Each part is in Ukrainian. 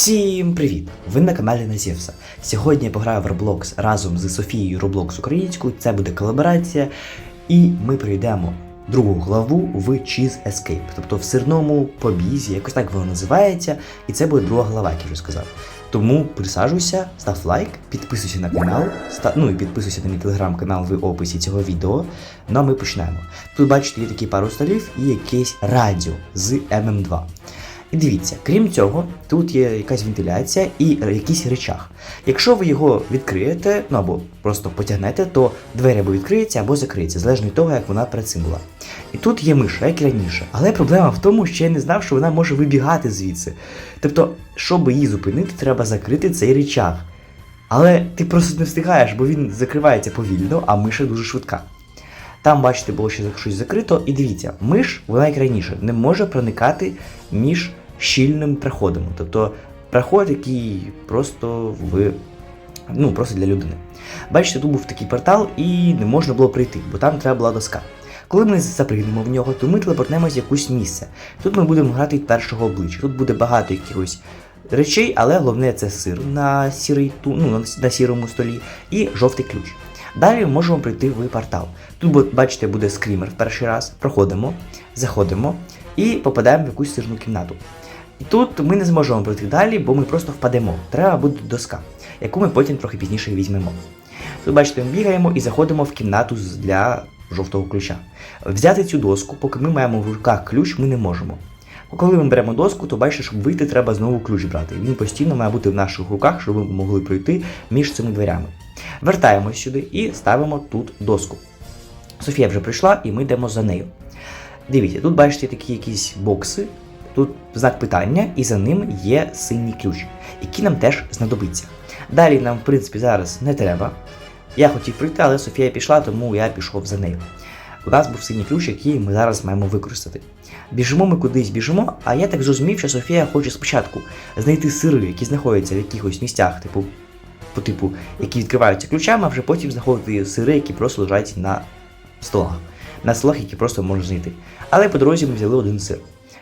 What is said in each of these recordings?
Всім привіт! Ви на каналі Назєвса. Сьогодні я пограю в Roblox разом з Софією Roblox українською. Це буде колаборація, і ми пройдемо другу главу в Cheese Escape, тобто в сирному побізі, якось так воно називається, і це буде друга глава, як я вже сказав. Тому присаджуйся, став лайк, підписуйся на канал, ста... ну і підписуйся на мій телеграм-канал в описі цього відео. Ну а ми почнемо. Тут бачите, є такі пару столів і якесь радіо з ММ2. І дивіться, крім цього, тут є якась вентиляція і якийсь речах. Якщо ви його відкриєте, ну або просто потягнете, то двері або відкриються, або закриються, залежно від того, як вона була. І тут є миша, як і раніше. Але проблема в тому, що я не знав, що вона може вибігати звідси. Тобто, щоб її зупинити, треба закрити цей речах. Але ти просто не встигаєш, бо він закривається повільно, а миша дуже швидка. Там, бачите, було ще щось закрито, і дивіться, миш, вона як раніше, не може проникати між щільним проходом. Тобто проход, який просто в ну, просто для людини. Бачите, тут був такий портал, і не можна було прийти, бо там треба була доска. Коли ми запригнемо в нього, то ми телепортнемось в якусь місце. Тут ми будемо грати від першого обличчя. Тут буде багато якихось речей, але головне це сир на сірий ну, на- сірому столі і жовтий ключ. Далі можемо прийти в портал. Тут, бачите, буде скрімер в перший раз. Проходимо, заходимо і попадаємо в якусь сирну кімнату. І тут ми не зможемо пройти далі, бо ми просто впадемо. Треба буде доска, яку ми потім трохи пізніше візьмемо. Тут, бачите, ми бігаємо і заходимо в кімнату для жовтого ключа. Взяти цю доску, поки ми маємо в руках ключ, ми не можемо. Коли ми беремо доску, то бачите, щоб вийти, треба знову ключ брати. Він постійно має бути в наших руках, щоб ми могли пройти між цими дверями. Вертаємось сюди і ставимо тут доску. Софія вже прийшла, і ми йдемо за нею. Дивіться, тут бачите такі якісь бокси, тут знак питання, і за ним є синій ключ, який нам теж знадобиться. Далі нам, в принципі, зараз не треба. Я хотів прийти, але Софія пішла, тому я пішов за нею. У нас був синій ключ, який ми зараз маємо використати. Біжимо ми кудись біжимо, а я так зрозумів, що Софія хоче спочатку знайти сири, які знаходяться в якихось місцях, типу, по типу, які відкриваються ключами, а вже потім знаходити сири, які просто лежать на столах. На столах, які просто можна знайти. Але по дорозі ми взяли один сир.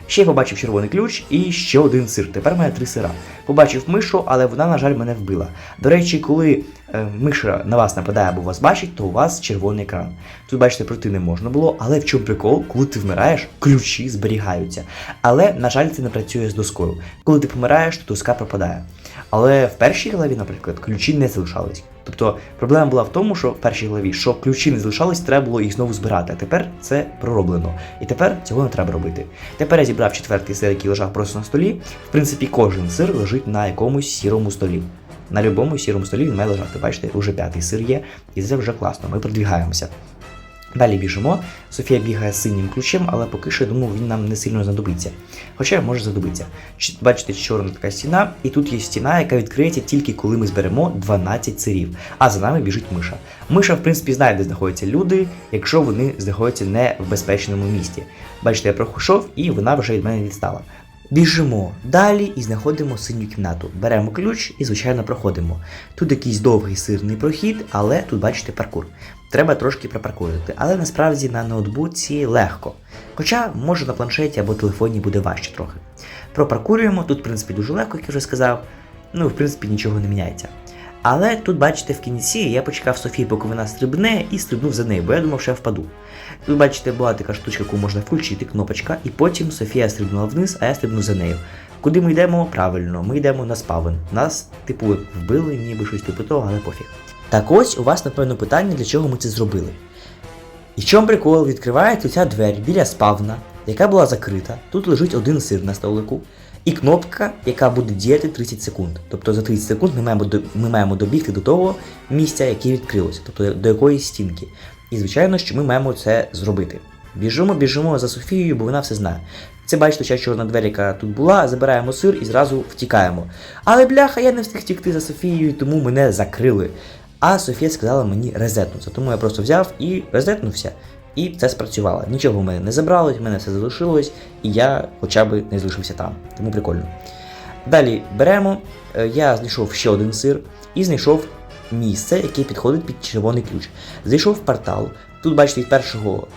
Ще побачив червоний ключ і ще один сир. Тепер мене три сира. Побачив мишу, але вона, на жаль, мене вбила. До речі, коли е, миша на вас нападає або вас бачить, то у вас червоний екран. Тут, бачите, пройти не можна було, але в чому прикол, коли ти вмираєш, ключі зберігаються. Але, на жаль, це не працює з доскою. Коли ти помираєш, то доска пропадає. Але в першій главі, наприклад, ключі не залишались. Тобто проблема була в тому, що в першій главі, що ключі не залишались, треба було їх знову збирати. А тепер це пророблено. І тепер цього не треба робити. Тепер я зібрав четвертий сир, який лежав просто на столі. В принципі, кожен сир лежить на якомусь сірому столі. На будь-якому сірому столі він має лежати. Бачите, вже п'ятий сир є, і це вже класно. Ми продвігаємося. Далі біжимо. Софія бігає синім ключем, але поки що я думаю, він нам не сильно знадобиться. Хоча може знадобиться. Бачите, чорна така стіна, і тут є стіна, яка відкриється тільки коли ми зберемо 12 сирів. А за нами біжить миша. Миша, в принципі, знає, де знаходяться люди, якщо вони знаходяться не в безпечному місті. Бачите, я пройшов, і вона вже від мене відстала. Біжимо далі і знаходимо синю кімнату. Беремо ключ і, звичайно, проходимо. Тут якийсь довгий сирний прохід, але тут бачите паркур. Треба трошки пропаркурити, але насправді на ноутбуці легко. Хоча, може на планшеті або телефоні буде важче трохи. Пропаркурюємо, тут, в принципі, дуже легко, як я вже сказав. Ну, в принципі, нічого не міняється. Але тут, бачите, в кінці я почекав Софії, поки вона стрибне, і стрибнув за нею, бо я думав, що я впаду. Тут, бачите, була така штучка, яку можна включити, кнопочка, і потім Софія стрибнула вниз, а я стрибнув за нею. Куди ми йдемо? Правильно, ми йдемо на спавен. Нас, типу, вбили, ніби щось типу того, але пофіг. Так ось у вас, напевно, питання, для чого ми це зробили. І в чому прикол відкривається ця двері біля спавна, яка була закрита. Тут лежить один сир на столику, і кнопка, яка буде діяти 30 секунд. Тобто за 30 секунд ми маємо, ми маємо добігти до того місця, яке відкрилося, тобто до якоїсь стінки. І звичайно, що ми маємо це зробити. Біжимо, біжимо за Софією, бо вона все знає. Це бачите, ця чорна двері, яка тут була, забираємо сир і зразу втікаємо. Але бляха, я не встиг втікти за Софією, тому мене закрили. А Софія сказала мені резетнутися, тому я просто взяв і резетнувся. І це спрацювало. Нічого в мене не забралось, в мене все залишилось, і я хоча б не залишився там. Тому прикольно. Далі беремо, е, я знайшов ще один сир і знайшов місце, яке підходить під червоний ключ. Зайшов в портал. Тут, бачите, від першого,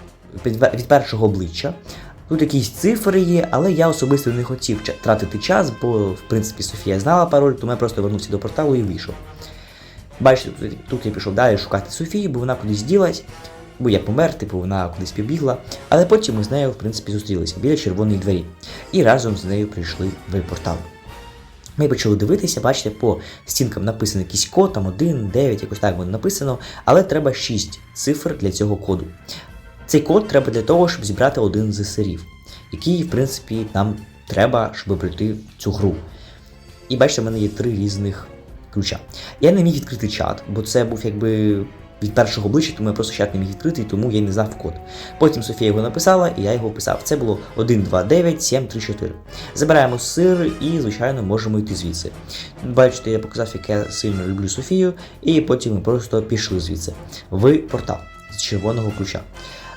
від, першого обличчя. Тут якісь цифри є, але я особисто не хотів тратити час, бо в принципі Софія знала пароль, тому я просто вернувся до порталу і вийшов. Бачите, тут, я пішов далі шукати Софію, бо вона кудись ділась, бо я помер, типу вона кудись побігла. Але потім ми з нею, в принципі, зустрілися біля червоної двері. І разом з нею прийшли в портал. Ми почали дивитися, бачите, по стінкам написано якийсь код, там 1, 9, якось так воно написано, але треба 6 цифр для цього коду. Цей код треба для того, щоб зібрати один з сирів, який, в принципі, нам треба, щоб пройти цю гру. І бачите, в мене є три різних ключа. Я не міг відкрити чат, бо це був якби від першого обличчя, тому я просто чат не міг відкрити, тому я не знав код. Потім Софія його написала, і я його писав. Це було 1, 2, 9, 7, 3, 4. Забираємо сир і, звичайно, можемо йти звідси. Бачите, я показав, як я сильно люблю Софію, і потім ми просто пішли звідси в портал з червоного ключа.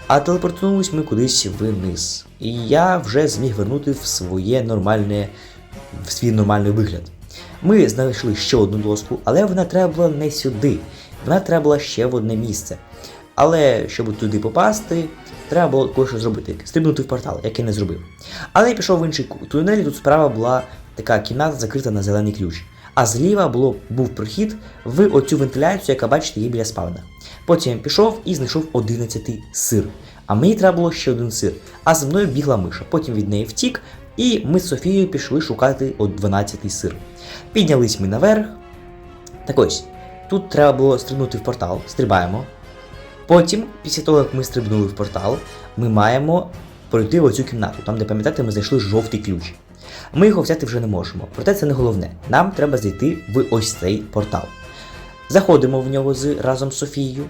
А телепортувались ми кудись вниз. І я вже зміг вернути в своє нормальне, в свій нормальний вигляд. Ми знайшли ще одну доску, але вона треба була не сюди. Вона треба була ще в одне місце. Але щоб туди попасти, треба було кое-що зробити. Стрибнути в портал, як я не зробив. Але я пішов в інший тунель, тут справа була така кімната закрита на зелений ключ. А зліва було, був прохід в оцю вентиляцію, яка бачите, є біля спавна. Потім я пішов і знайшов 11 сир. А мені треба було ще один сир. А за мною бігла миша. Потім від неї втік, і ми з Софією пішли шукати от 12 сир. Піднялись ми наверх. Так ось, тут треба було стрибнути в портал, стрибаємо. Потім, після того, як ми стрибнули в портал, ми маємо пройти в оцю кімнату, там, де пам'ятаєте, ми знайшли жовтий ключ. Ми його взяти вже не можемо, проте це не головне. Нам треба зайти в ось цей портал. Заходимо в нього з разом з Софією,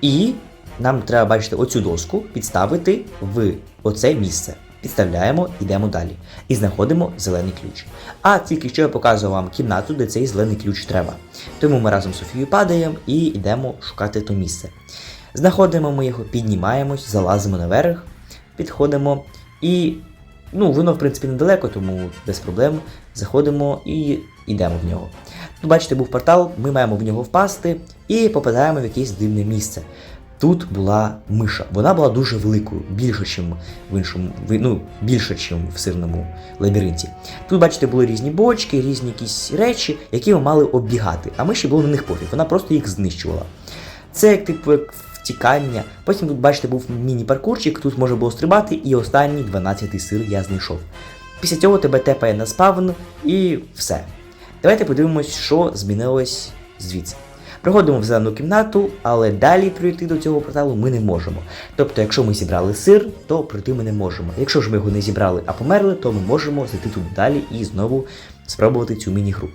і нам треба бачити оцю доску, підставити в оце місце. Підставляємо, йдемо далі. І знаходимо зелений ключ. А тільки що я показував вам кімнату, де цей зелений ключ треба. Тому ми разом з Софією падаємо і йдемо шукати то місце. Знаходимо ми його, піднімаємось, залазимо наверх, підходимо і. Ну, воно, в принципі, недалеко, тому без проблем заходимо і йдемо в нього. Тут, бачите, був портал, ми маємо в нього впасти і попадаємо в якесь дивне місце. Тут була миша. Вона була дуже великою, більше, ніж в іншому, ну, більше, ніж в сирному лабіринті. Тут, бачите, були різні бочки, різні якісь речі, які ми мали оббігати, а миші було на них пофіг, вона просто їх знищувала. Це як типу як втікання. Потім тут, бачите, був міні-паркурчик, тут можна було стрибати, і останній 12 сир я знайшов. Після цього тебе тепає на спавн і все. Давайте подивимось, що змінилось звідси. Приходимо в зелену кімнату, але далі пройти до цього порталу ми не можемо. Тобто, якщо ми зібрали сир, то пройти ми не можемо. Якщо ж ми його не зібрали, а померли, то ми можемо зайти тут далі і знову спробувати цю міні-гру.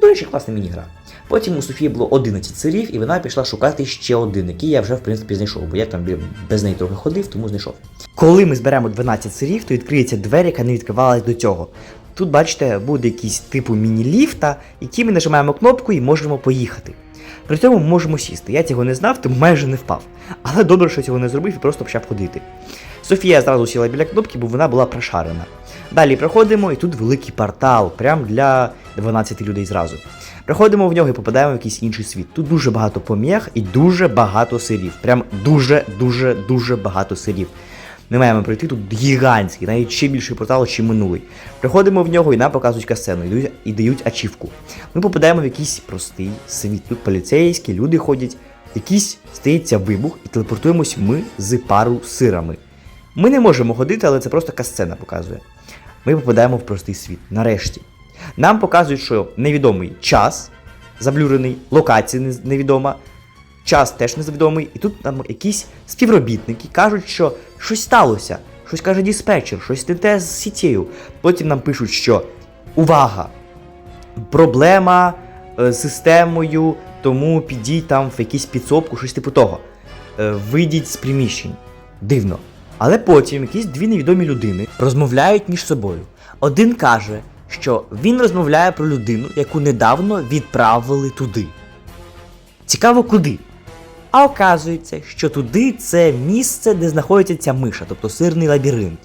До речі, класна міні-гра. Потім у Софії було 11 сирів, і вона пішла шукати ще один, який я вже в принципі знайшов, бо я там без неї трохи ходив, тому знайшов. Коли ми зберемо 12 сирів, то відкриється двері, яка не відкривалась до цього. Тут, бачите, буде якийсь типу міні-ліфта, який ми нажимаємо кнопку і можемо поїхати. При цьому можемо сісти. Я цього не знав, тому майже не впав. Але добре, що цього не зробив і просто почав ходити. Софія зразу сіла біля кнопки, бо вона була прошарена. Далі проходимо, і тут великий портал, прям для 12 людей зразу. Приходимо в нього і попадаємо в якийсь інший світ. Тут дуже багато пом'ях і дуже багато сирів. Прям дуже, дуже, дуже багато сирів. Ми маємо пройти тут гігантський, навіть ще більший портал, ніж минулий. Приходимо в нього і нам показують касцену, і і дають ачівку. Ми попадаємо в якийсь простий світ. Тут поліцейські, люди ходять, якийсь стається вибух і телепортуємось ми з пару сирами. Ми не можемо ходити, але це просто касцена показує. Ми попадаємо в простий світ. Нарешті. Нам показують, що невідомий час заблюрений, локація невідома, час теж невідомий, і тут нам якісь співробітники кажуть, що щось сталося, щось каже диспетчер, щось не те з сітєю. Потім нам пишуть, що увага! Проблема е, з системою, тому підіть там в якусь підсобку, щось типу того. Е, вийдіть з приміщень. Дивно. Але потім якісь дві невідомі людини розмовляють між собою. Один каже, що він розмовляє про людину, яку недавно відправили туди. Цікаво, куди? А оказується, що туди це місце, де знаходиться ця миша, тобто сирний лабіринт.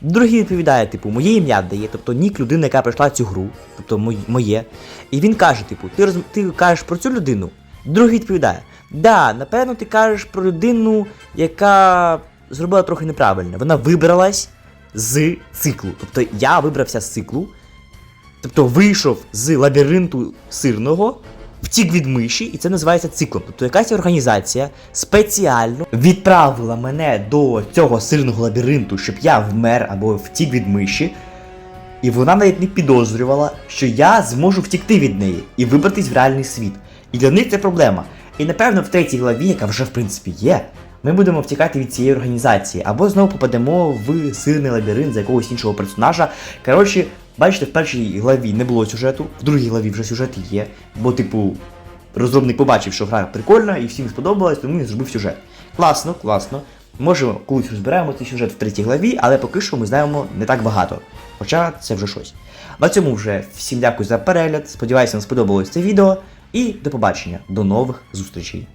Другий відповідає, типу, моє ім'я дає, тобто нік людини, яка пройшла цю гру, тобто моє. І він каже, типу, ти, роз... ти кажеш про цю людину? Другий відповідає: Да, напевно, ти кажеш про людину, яка зробила трохи неправильно. Вона вибралась, з циклу. Тобто я вибрався з циклу, тобто вийшов з лабіринту сирного, втік від миші, і це називається циклом. Тобто якась організація спеціально відправила мене до цього сирного лабіринту, щоб я вмер або втік від миші. І вона навіть не підозрювала, що я зможу втікти від неї і вибратись в реальний світ. І для них це проблема. І напевно в третій главі, яка вже в принципі є, ми будемо втікати від цієї організації, або знову попадемо в сирний лабіринт за якогось іншого персонажа. Коротше, бачите, в першій главі не було сюжету, в другій главі вже сюжет є, бо, типу, розробник побачив, що гра прикольна і всім сподобалась, тому він зробив сюжет. Класно, класно. Може, колись розберемо цей сюжет в третій главі, але поки що ми знаємо не так багато. Хоча це вже щось. На цьому вже всім дякую за перегляд. Сподіваюся, вам сподобалось це відео. І до побачення, до нових зустрічей.